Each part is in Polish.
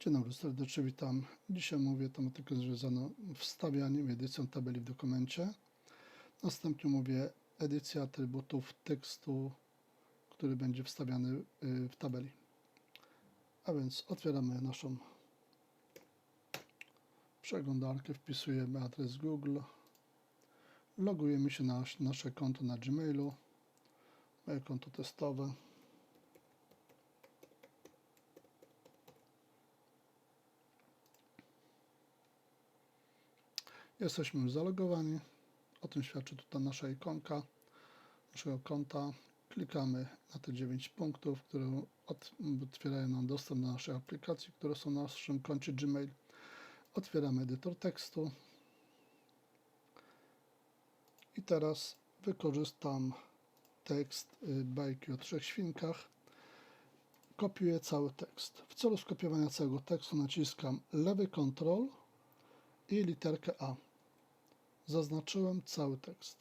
Dzień dobry, serdecznie witam. Dzisiaj mówię tematykę związaną wstawianiem edycją tabeli w dokumencie. Następnie mówię edycja atrybutów tekstu, który będzie wstawiany y, w tabeli. A więc otwieramy naszą przeglądarkę, wpisujemy adres Google, logujemy się na nasze konto na Gmailu, moje konto testowe. Jesteśmy już zalogowani. O tym świadczy tutaj nasza ikonka naszego konta. Klikamy na te 9 punktów, które ot- otwierają nam dostęp do naszej aplikacji, które są na naszym koncie Gmail. Otwieramy edytor tekstu. I teraz wykorzystam tekst y, bajki o trzech świnkach. Kopiuję cały tekst. W celu skopiowania całego tekstu naciskam lewy kontrol i literkę A. Zaznaczyłem cały tekst.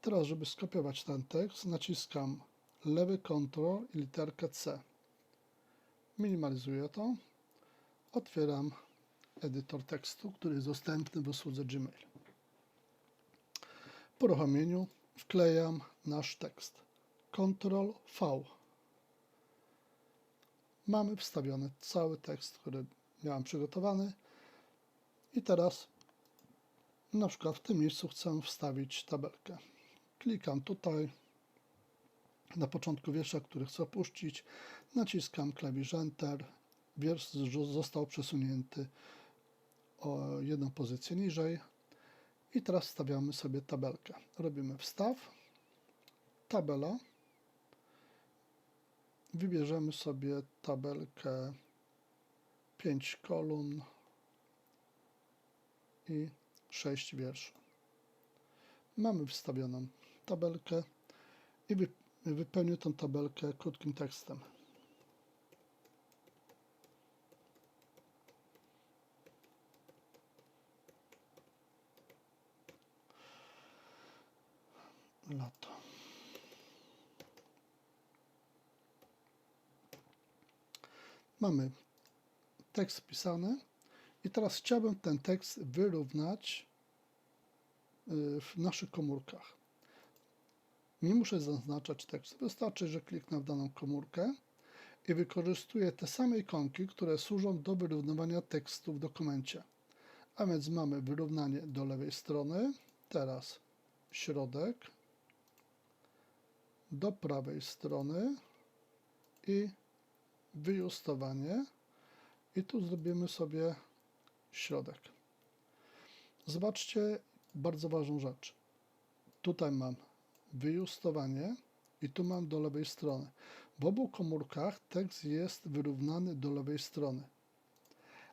Teraz, żeby skopiować ten tekst, naciskam lewy kontrol i literkę C. Minimalizuję to. Otwieram edytor tekstu, który jest dostępny w usłudze Gmail. Po uruchomieniu wklejam nasz tekst. Ctrl V. Mamy wstawiony cały tekst, który miałem przygotowany. I teraz na przykład w tym miejscu chcę wstawić tabelkę. Klikam tutaj na początku wiersza, który chcę opuścić. Naciskam klawisz Enter. Wiersz został przesunięty o jedną pozycję niżej. I teraz wstawiamy sobie tabelkę. Robimy wstaw, tabela. Wybierzemy sobie tabelkę 5 kolumn i 6 wierszy. Mamy wstawioną tabelkę i wy, wypełnię tę tabelkę krótkim tekstem. Lato. Mamy tekst wpisany i teraz chciałbym ten tekst wyrównać y, w naszych komórkach. Nie muszę zaznaczać tekstu, wystarczy, że kliknę w daną komórkę i wykorzystuję te same ikonki, które służą do wyrównywania tekstu w dokumencie. A więc mamy wyrównanie do lewej strony, teraz środek, do prawej strony i wyjustowanie. I tu zrobimy sobie środek. Zobaczcie bardzo ważną rzecz. Tutaj mam wyjustowanie i tu mam do lewej strony. W obu komórkach tekst jest wyrównany do lewej strony.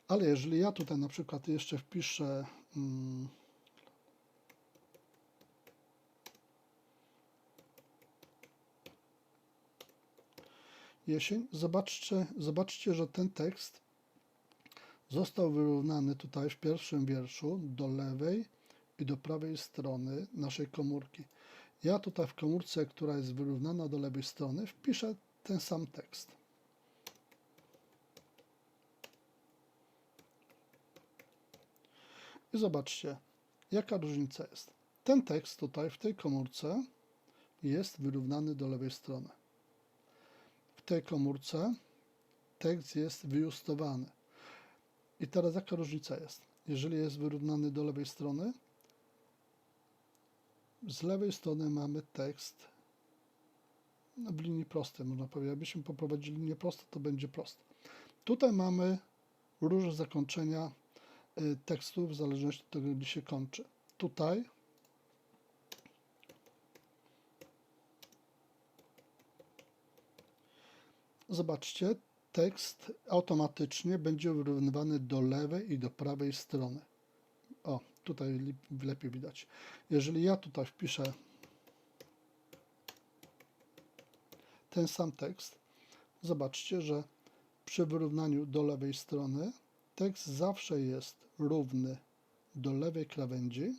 Ale jeżeli ja tutaj na przykład jeszcze wpiszę mm, jesień, zobaczcie, zobaczcie, że ten tekst został wyrównany tutaj w pierwszym wierszu do lewej i do prawej strony naszej komórki. Ja tutaj w komórce, która jest wyrównana do lewej strony, wpiszę ten sam tekst. I zobaczcie, jaka różnica jest. Ten tekst tutaj w tej komórce jest wyrównany do lewej strony. W tej komórce tekst jest wyjustowany. I teraz jaka różnica jest? Jeżeli jest wyrównany do lewej strony, z lewej strony mamy tekst no, w linii prostej, można powiedzieć. Jakbyśmy poprowadzili linię prostą, to będzie prosto. Tutaj mamy różne zakończenia y, tekstu w zależności od tego, gdzie się kończy. Tutaj zobaczcie, tekst automatycznie będzie wyrównywany do lewej i do prawej strony. O, tutaj lepiej widać. Jeżeli ja tutaj wpiszę ten sam tekst, zobaczcie, że przy wyrównaniu do lewej strony tekst zawsze jest równy do lewej krawędzi,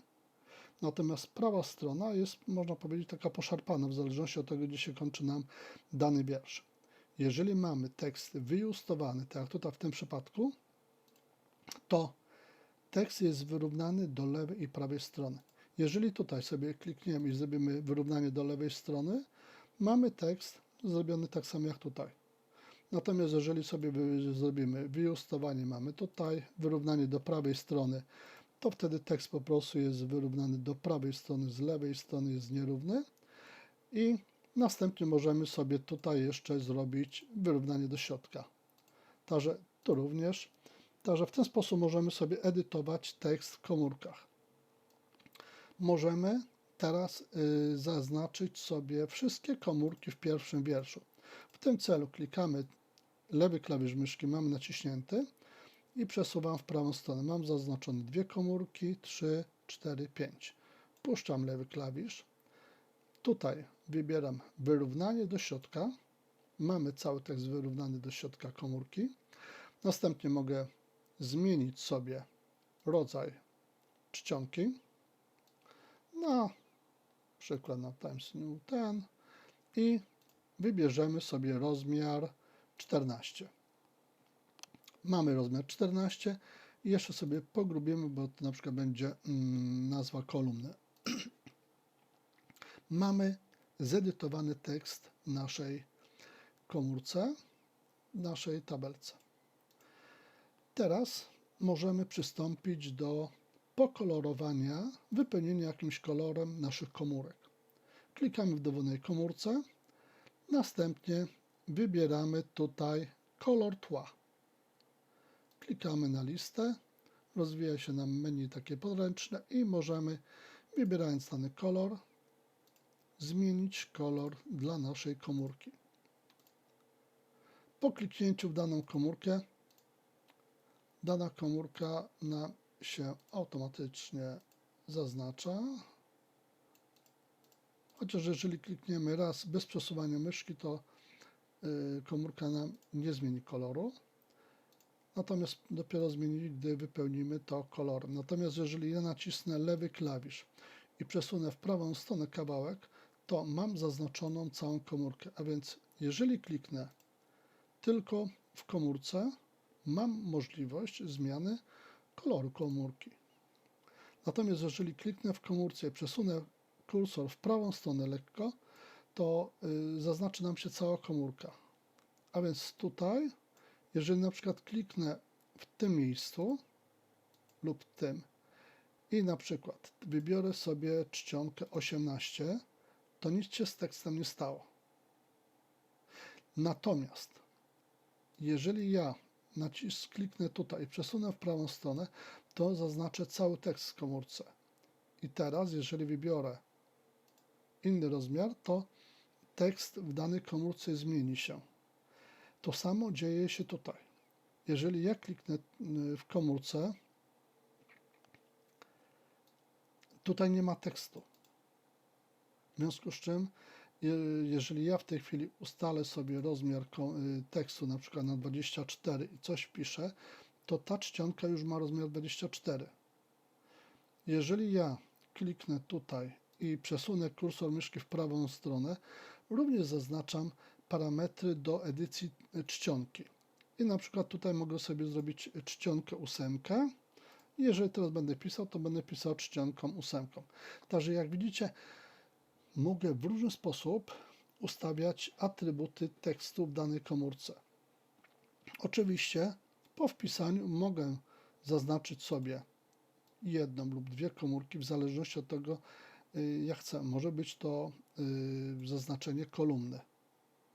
natomiast prawa strona jest, można powiedzieć, taka poszarpana w zależności od tego, gdzie się kończy nam dany wiersz. Jeżeli mamy tekst wyjustowany, tak jak tutaj w tym przypadku, to tekst jest wyrównany do lewej i prawej strony. Jeżeli tutaj sobie klikniemy i zrobimy wyrównanie do lewej strony, mamy tekst zrobiony tak samo jak tutaj. Natomiast jeżeli sobie zrobimy wyjustowanie, mamy tutaj wyrównanie do prawej strony, to wtedy tekst po prostu jest wyrównany do prawej strony, z lewej strony jest nierówny i następnie możemy sobie tutaj jeszcze zrobić wyrównanie do środka. Także tu również. Także w ten sposób możemy sobie edytować tekst w komórkach. Możemy teraz y, zaznaczyć sobie wszystkie komórki w pierwszym wierszu. W tym celu klikamy lewy klawisz myszki, mamy naciśnięty i przesuwam w prawą stronę. Mam zaznaczone dwie komórki, trzy, cztery, pięć. Puszczam lewy klawisz. Tutaj wybieram wyrównanie do środka. Mamy cały tekst wyrównany do środka komórki. Następnie mogę zmienić sobie rodzaj czcionki na przykład na Times New ten i wybierzemy sobie rozmiar 14. Mamy rozmiar 14 i jeszcze sobie pogrubimy, bo to na przykład będzie mm, nazwa kolumny. Mamy zedytowany tekst naszej komórce, naszej tabelce. Teraz możemy przystąpić do pokolorowania, wypełnienia jakimś kolorem naszych komórek. Klikamy w dowolnej komórce, następnie wybieramy tutaj kolor tła. Klikamy na listę, rozwija się nam menu takie podręczne i możemy, wybierając dany kolor, zmienić kolor dla naszej komórki. Po kliknięciu w daną komórkę, dana komórka nam się automatycznie zaznacza. Chociaż jeżeli klikniemy raz bez przesuwania myszki, to y, komórka nam nie zmieni koloru. Natomiast dopiero zmieni, gdy wypełnimy to kolorem. Natomiast jeżeli ja nacisnę lewy klawisz i przesunę w prawą stronę kawałek, to mam zaznaczoną całą komórkę. A więc jeżeli kliknę tylko w komórce, mam możliwość zmiany koloru komórki. Natomiast jeżeli kliknę w komórce i przesunę kursor w prawą stronę lekko, to y, zaznaczy nam się cała komórka. A więc tutaj, jeżeli na przykład kliknę w tym miejscu lub tym i na przykład wybiorę sobie czcionkę 18, to nic się z tekstem nie stało. Natomiast jeżeli ja nacisk, kliknę tutaj i przesunę w prawą stronę, to zaznaczę cały tekst w komórce. I teraz, jeżeli wybiorę inny rozmiar, to tekst w danej komórce zmieni się. To samo dzieje się tutaj. Jeżeli ja kliknę y, w komórce, tutaj nie ma tekstu. W związku z czym, je- jeżeli ja w tej chwili ustalę sobie rozmiar y, tekstu na przykład na 24 i coś piszę, to ta czcionka już ma rozmiar 24. Jeżeli ja kliknę tutaj i przesunę kursor myszki w prawą stronę, również zaznaczam parametry do edycji y, czcionki. I na przykład tutaj mogę sobie zrobić czcionkę ósemkę. Jeżeli teraz będę pisał, to będę pisał czcionką ósemką. Także jak widzicie, mogę w różny sposób ustawiać atrybuty tekstu w danej komórce. Oczywiście po wpisaniu mogę zaznaczyć sobie jedną lub dwie komórki w zależności od tego, y, jak chcę. Może być to y, zaznaczenie kolumny,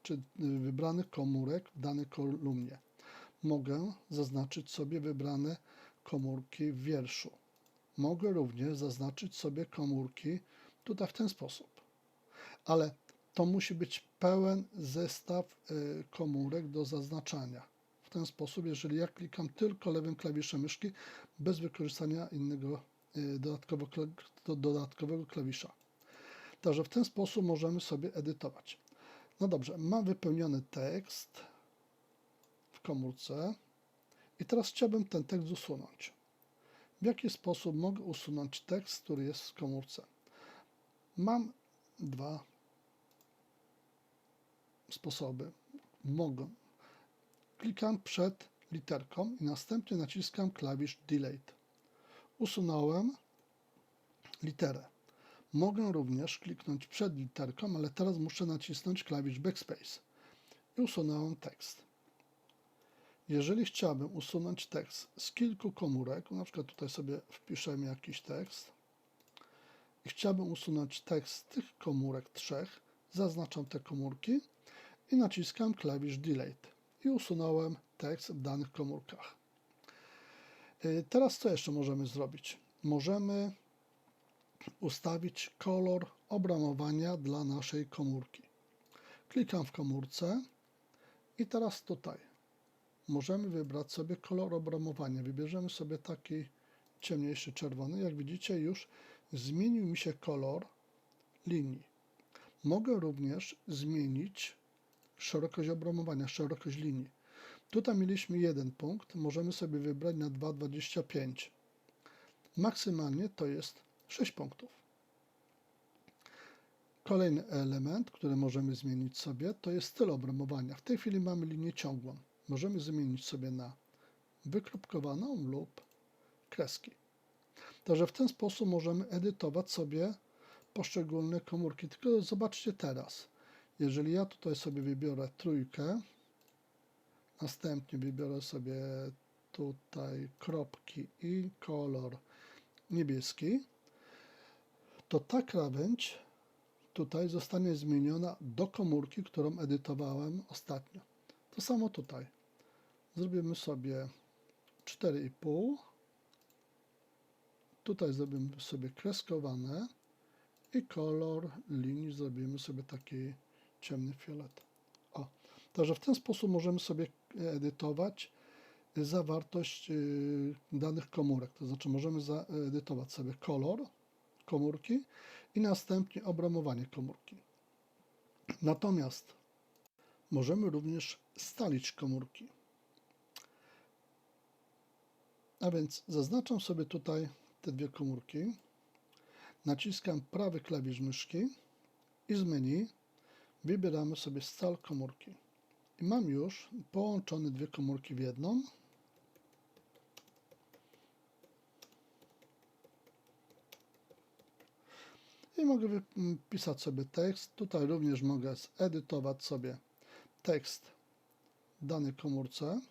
czy y, wybranych komórek w danej kolumnie. Mogę zaznaczyć sobie wybrane komórki w wierszu. Mogę również zaznaczyć sobie komórki tutaj w ten sposób. Ale to musi być pełen zestaw y, komórek do zaznaczania. W ten sposób, jeżeli ja klikam tylko lewym klawiszem myszki, bez wykorzystania innego y, dodatkowego klawisza. Także w ten sposób możemy sobie edytować. No dobrze, mam wypełniony tekst w komórce i teraz chciałbym ten tekst usunąć. W jaki sposób mogę usunąć tekst, który jest w komórce? Mam dwa sposoby, mogę. Klikam przed literką i następnie naciskam klawisz Delete. Usunąłem literę. Mogę również kliknąć przed literką, ale teraz muszę nacisnąć klawisz Backspace i usunąłem tekst. Jeżeli chciałbym usunąć tekst z kilku komórek, na przykład tutaj sobie wpiszemy jakiś tekst i chciałbym usunąć tekst tych komórek trzech, zaznaczam te komórki i naciskam klawisz Delete i usunąłem tekst w danych komórkach. Y, Teraz co jeszcze możemy zrobić? Możemy ustawić kolor obramowania dla naszej komórki. Klikam w komórce i teraz tutaj możemy wybrać sobie kolor obramowania. Wybierzemy sobie taki ciemniejszy czerwony. Jak widzicie już zmienił mi się kolor linii. Mogę również zmienić szerokość obramowania, szerokość linii. Tutaj mieliśmy jeden punkt, możemy sobie wybrać na 2,25. Maksymalnie to jest 6 punktów. Kolejny element, który możemy zmienić sobie, to jest styl obramowania. W tej chwili mamy linię ciągłą. Możemy zmienić sobie na wykropkowaną lub kreski. Także w ten sposób możemy edytować sobie poszczególne komórki. Tylko zobaczcie teraz. Jeżeli ja tutaj sobie wybiorę trójkę, następnie wybiorę sobie tutaj kropki i kolor niebieski, to ta krawędź tutaj zostanie zmieniona do komórki, którą edytowałem ostatnio. To samo tutaj. Zrobimy sobie 4,5. Tutaj zrobimy sobie kreskowane i kolor linii zrobimy sobie taki ciemny fiolet. O, także w ten sposób możemy sobie edytować zawartość y, danych komórek. To znaczy możemy zaedytować sobie kolor komórki i następnie obramowanie komórki. Natomiast możemy również stalić komórki. A więc zaznaczam sobie tutaj te dwie komórki, naciskam prawy klawisz myszki i z menu wybieramy sobie stal komórki. I mam już połączone dwie komórki w jedną. I mogę wpisać sobie tekst. Tutaj również mogę zedytować sobie tekst danej komórce.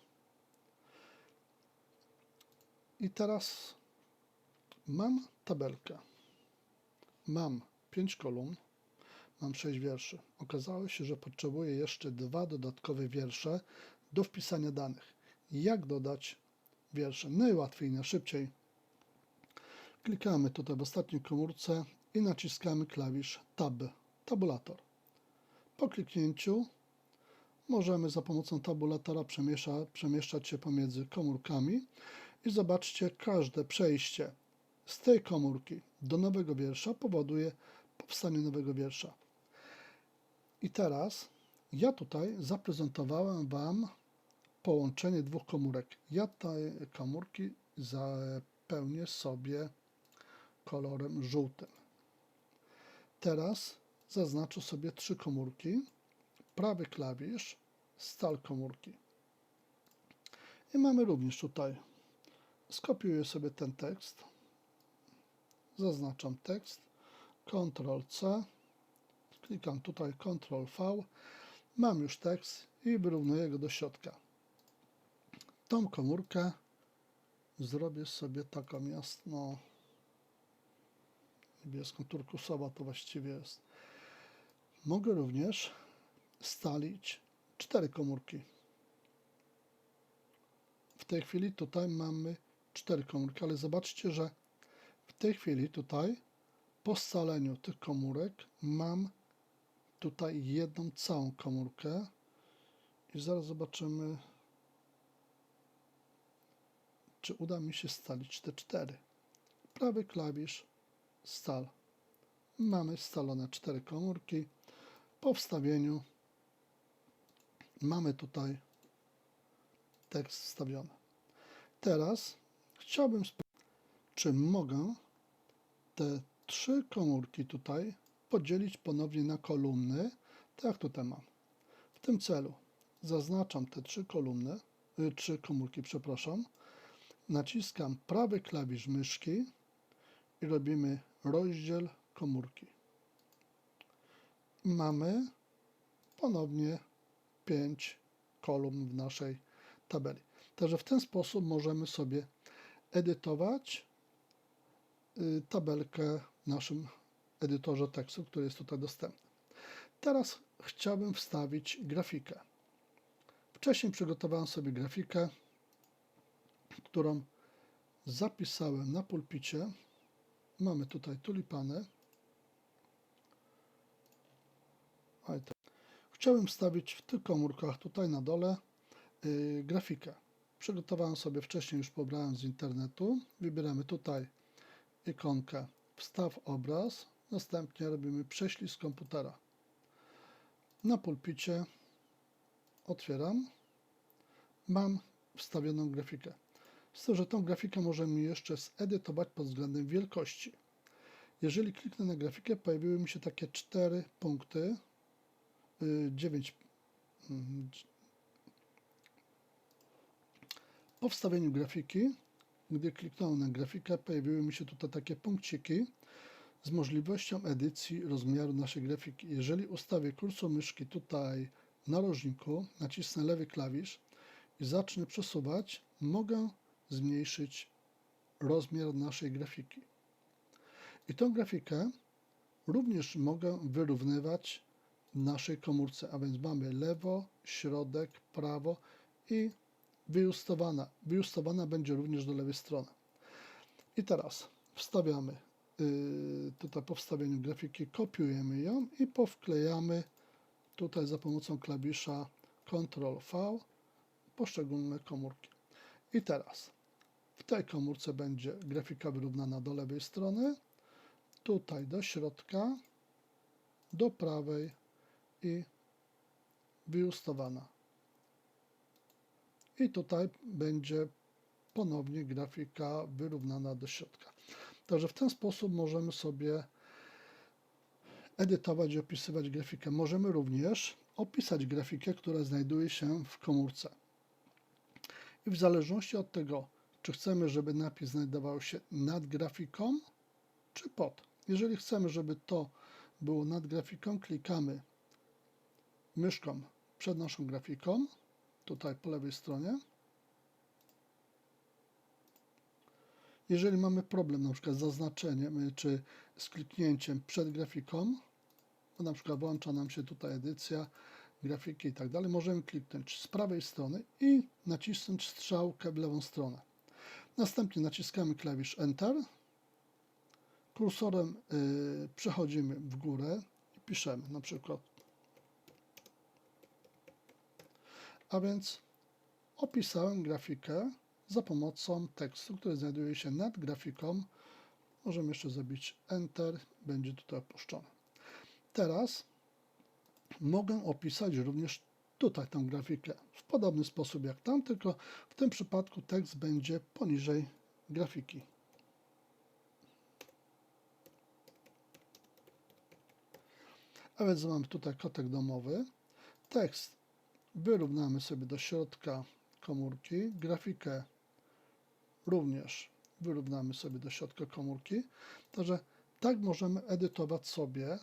I teraz mam tabelkę. Mam 5 kolumn, mam 6 wierszy. Okazało się, że potrzebuję jeszcze dwa dodatkowe wiersze do wpisania danych. Jak dodać wiersze? Najłatwiej, najszybciej. Klikamy tutaj w ostatniej komórce i naciskamy klawisz Tab, tabulator. Po kliknięciu możemy za pomocą tabulatora przemieszczać się pomiędzy komórkami i zobaczcie, każde przejście z tej komórki do nowego wiersza powoduje powstanie nowego wiersza. I teraz ja tutaj zaprezentowałem Wam połączenie dwóch komórek. Ja te komórki zapełnię sobie kolorem żółtym. Teraz zaznaczę sobie trzy komórki, prawy klawisz, stal komórki. I mamy również tutaj, skopiuję sobie ten tekst, zaznaczam tekst, Ctrl C, klikam tutaj Ctrl V, mam już tekst i wyrównuję go do środka. Tą komórkę zrobię sobie taką jasno niebieską, turkusowa to właściwie jest. Mogę również stalić cztery komórki. W tej chwili tutaj mamy cztery komórki, ale zobaczcie, że w tej chwili tutaj po scaleniu tych komórek mam tutaj jedną całą komórkę i zaraz zobaczymy, czy uda mi się stalić te cztery. Prawy klawisz stal. Mamy scalone cztery komórki. Po wstawieniu mamy tutaj tekst wstawiony. Teraz chciałbym czy mogę te trzy komórki tutaj podzielić ponownie na kolumny, tak jak tutaj mam. W tym celu zaznaczam te trzy kolumny, y, trzy komórki, przepraszam, naciskam prawy klawisz myszki i robimy rozdziel komórki. Mamy ponownie 5 kolumn w naszej tabeli. Także w ten sposób możemy sobie edytować tabelkę w naszym edytorze tekstu, który jest tutaj dostępny. Teraz chciałbym wstawić grafikę. Wcześniej przygotowałem sobie grafikę, którą zapisałem na pulpicie. Mamy tutaj tulipany. Tak. Chciałbym wstawić w tych komórkach tutaj na dole yy, grafikę. Przygotowałem sobie wcześniej, już pobrałem z internetu. Wybieramy tutaj ikonkę wstaw obraz. Następnie robimy prześlij z komputera. Na pulpicie otwieram. Mam wstawioną grafikę. Z tym, że tą grafikę możemy jeszcze zedytować pod względem wielkości. Jeżeli kliknę na grafikę, pojawiły mi się takie cztery punkty, y, 9. mm, Po wstawieniu grafiki, gdy kliknąłem na grafikę, pojawiły mi się tutaj takie punkciki z możliwością edycji rozmiaru naszej grafiki. Jeżeli ustawię kursor myszki tutaj w narożniku, nacisnę lewy klawisz i zacznę przesuwać, mogę zmniejszyć rozmiar naszej grafiki. I tą grafikę również mogę wyrównywać w naszej komórce, a więc mamy lewo, środek, prawo i wyjustowana. Wyjustowana będzie również do lewej strony. I teraz wstawiamy yy, tutaj po wstawieniu grafiki, kopiujemy ją i powklejamy tutaj za pomocą klawisza Ctrl V poszczególne komórki. I teraz w tej komórce będzie grafika wyrównana do lewej strony, tutaj do środka, do prawej i wyjustowana. I tutaj będzie ponownie grafika wyrównana do środka. Także w ten sposób możemy sobie edytować i opisywać grafikę. Możemy również opisać grafikę, która znajduje się w komórce. I w zależności od tego, czy chcemy, żeby napis znajdował się nad grafiką, czy pod. Jeżeli chcemy, żeby to było nad grafiką, klikamy myszką przed naszą grafiką, tutaj po lewej stronie. Jeżeli mamy problem na przykład z zaznaczeniem y, czy z kliknięciem przed grafiką, bo na przykład włącza nam się tutaj edycja, grafiki i tak dalej, możemy kliknąć z prawej strony i nacisnąć strzałkę w lewą stronę. Następnie naciskamy klawisz Enter. Kursorem y, przechodzimy w górę i piszemy na przykład. A więc opisałem grafikę za pomocą tekstu, który znajduje się nad grafiką. Możemy jeszcze zrobić Enter, będzie tutaj opuszczone. Teraz mogę opisać również tutaj tę grafikę w podobny sposób jak tam, tylko w tym przypadku tekst będzie poniżej grafiki. A więc mamy tutaj kotek domowy. Tekst wyrównamy sobie do środka komórki. Grafikę również wyrównamy sobie do środka komórki. Także tak możemy edytować sobie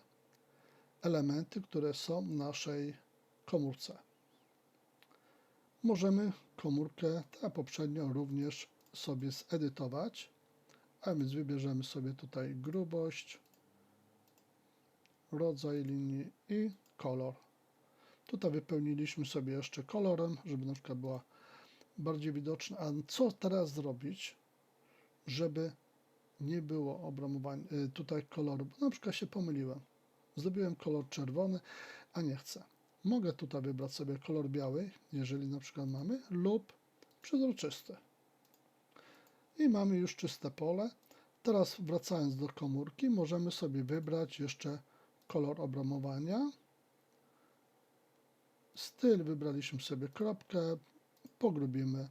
elementy, które są w naszej komórce. Możemy komórkę, tak poprzednio, również sobie zedytować, a więc wybierzemy sobie tutaj grubość, rodzaj linii i kolor. Tutaj wypełniliśmy sobie jeszcze kolorem, żeby na przykład była bardziej widoczna. A co teraz zrobić, żeby nie było obramowania y, tutaj koloru? Bo na przykład się pomyliłem. Zrobiłem kolor czerwony, a nie chcę. Mogę tutaj wybrać sobie kolor biały, jeżeli na przykład mamy, lub przezroczysty. I mamy już czyste pole. Teraz wracając do komórki, możemy sobie wybrać jeszcze kolor obramowania. Styl wybraliśmy sobie kropkę, pogrubimy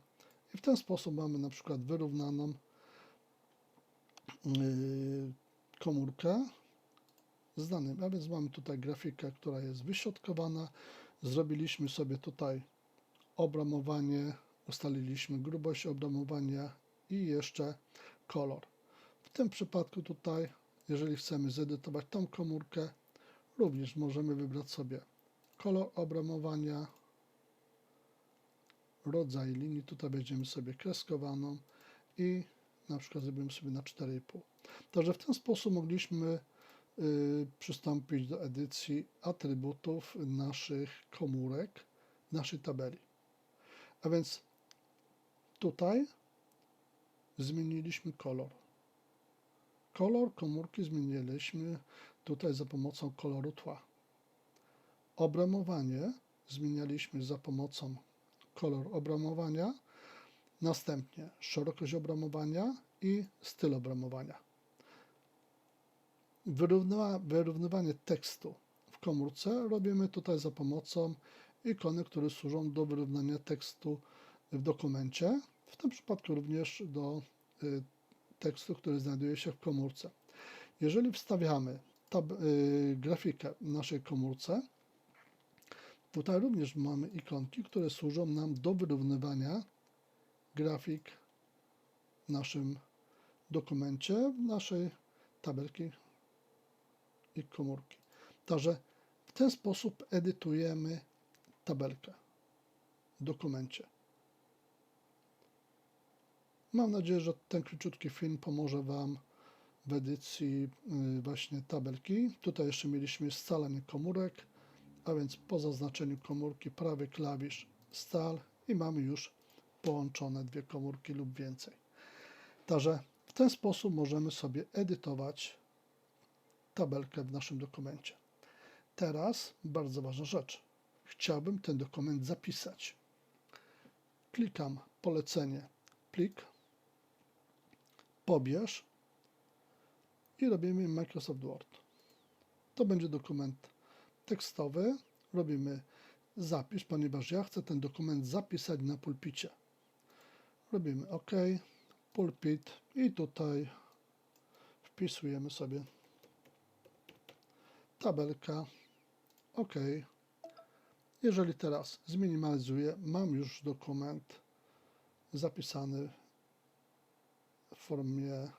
i w ten sposób mamy na przykład wyrównaną yy, komórkę z danymi. A więc mamy tutaj grafikę, która jest wyśrodkowana. Zrobiliśmy sobie tutaj obramowanie, ustaliliśmy grubość obramowania i jeszcze kolor. W tym przypadku tutaj, jeżeli chcemy zedytować tą komórkę, również możemy wybrać sobie kolor obramowania, rodzaj linii, tutaj będziemy sobie kreskowaną i na przykład zrobimy sobie na 4,5. Także w ten sposób mogliśmy y, przystąpić do edycji atrybutów naszych komórek, naszej tabeli. A więc tutaj zmieniliśmy kolor. Kolor komórki zmieniliśmy tutaj za pomocą koloru tła. Obramowanie zmienialiśmy za pomocą kolor obramowania, następnie szerokość obramowania i styl obramowania. Wyrównywa, wyrównywanie tekstu w komórce robimy tutaj za pomocą ikony, które służą do wyrównania tekstu w dokumencie, w tym przypadku również do y, tekstu, który znajduje się w komórce. Jeżeli wstawiamy tab, y, grafikę w naszej komórce, tutaj również mamy ikonki, które służą nam do wyrównywania grafik w naszym dokumencie, naszej tabelki i komórki. Także w ten sposób edytujemy tabelkę w dokumencie. Mam nadzieję, że ten króciutki film pomoże Wam w edycji y, właśnie tabelki. Tutaj jeszcze mieliśmy scalanie komórek, a więc po zaznaczeniu komórki prawy klawisz stal i mamy już połączone dwie komórki lub więcej. Także w ten sposób możemy sobie edytować tabelkę w naszym dokumencie. Teraz bardzo ważna rzecz. Chciałbym ten dokument zapisać. Klikam polecenie plik, pobierz i robimy Microsoft Word. To będzie dokument tekstowy. Robimy zapisz, ponieważ ja chcę ten dokument zapisać na pulpicie. Robimy OK, pulpit i tutaj wpisujemy sobie tabelka OK. Jeżeli teraz zminimalizuję, mam już dokument zapisany w formie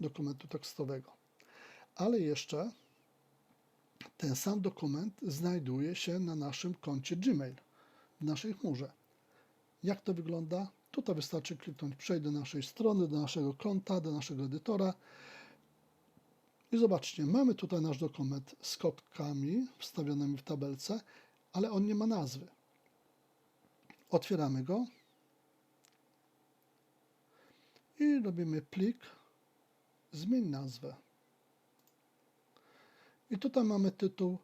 dokumentu tekstowego. Ale jeszcze ten sam dokument znajduje się na naszym koncie Gmail, w naszej chmurze. Jak to wygląda? Tutaj wystarczy kliknąć przejść do naszej strony, do naszego konta, do naszego edytora. I zobaczcie, mamy tutaj nasz dokument z kodkami wstawionymi w tabelce, ale on nie ma nazwy. Otwieramy go i robimy plik, zmień nazwę. I tutaj mamy tytuł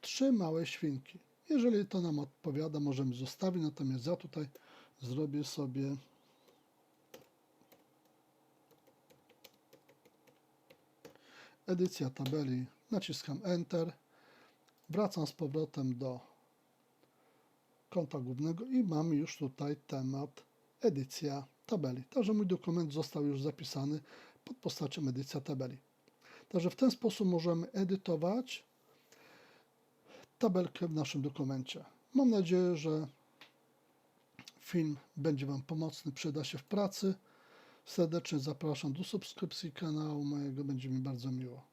Trzy małe świnki. Jeżeli to nam odpowiada, możemy zostawić, natomiast ja tutaj zrobię sobie edycja tabeli, naciskam Enter, wracam z powrotem do konta głównego i mamy już tutaj temat edycja tabeli. Także mój dokument został już zapisany pod postacią edycja tabeli. Także w ten sposób możemy edytować tabelkę w naszym dokumencie. Mam nadzieję, że film będzie Wam pomocny, przyda się w pracy. Serdecznie zapraszam do subskrypcji kanału mojego, będzie mi bardzo miło.